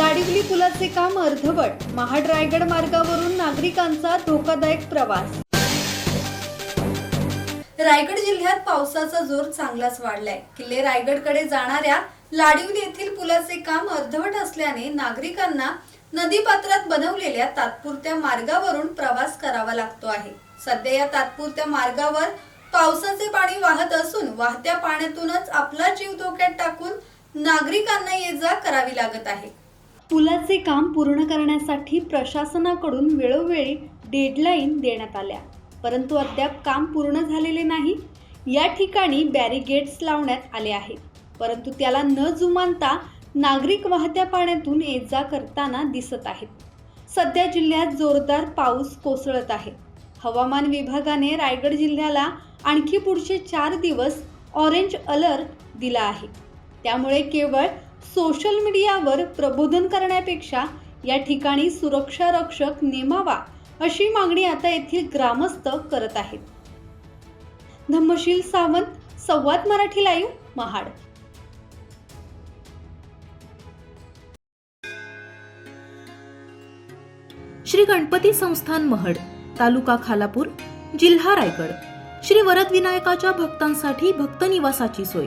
लाडिवली पुलाचे काम अर्धवट. महाड रायगड मार्गावरून नागरिकांचा धोकादायक प्रवास. रायगड जिल्ह्यात पावसाचा जोर चांगलाच वाढलाय. किल्ले रायगडकडे जाणाऱ्या लाडिवली येथील पुलाचे काम अर्धवट असल्याने नागरिकांना नदीपात्रात बनवलेल्या तात्पुरत्या मार्गावरून प्रवास करावा लागतो आहे. सध्या या तात्पुरत्या मार्गावर पावसाचे पाणी वाहत असून वाहत्या पाण्यातूनच आपला जीव धोक्यात टाकून नागरिकांना ये जा करावी लागत आहे. पुलाचे काम पूर्ण करण्यासाठी प्रशासनाकडून वेळोवेळी डेडलाईन देण्यात आल्या. परंतु अद्याप काम पूर्ण झालेले नाही. या ठिकाणी बॅरिगेड्स लावण्यात आले आहेत. परंतु त्याला न जुमानता नागरिक वाहत्या पाण्यातून ये जा करताना दिसत आहेत. सध्या जिल्ह्यात जोरदार पाऊस कोसळत आहे. हवामान विभागाने रायगड जिल्ह्याला आणखी पुढचे चार दिवस ऑरेंज अलर्ट दिला आहे. त्यामुळे केवळ सोशल मीडियावर प्रबोधन करण्यापेक्षा या ठिकाणी सुरक्षा रक्षक नेमावा अशी मागणी आता येथील ग्रामस्थ करत आहेत. धम्मशील सावंत संवाद मराठी लाईव्ह महाड. श्री गणपती संस्थान महड तालुका खालापूर जिल्हा रायगड. श्री वरद विनायकाच्या भक्तांसाठी भक्त निवासाची सोय.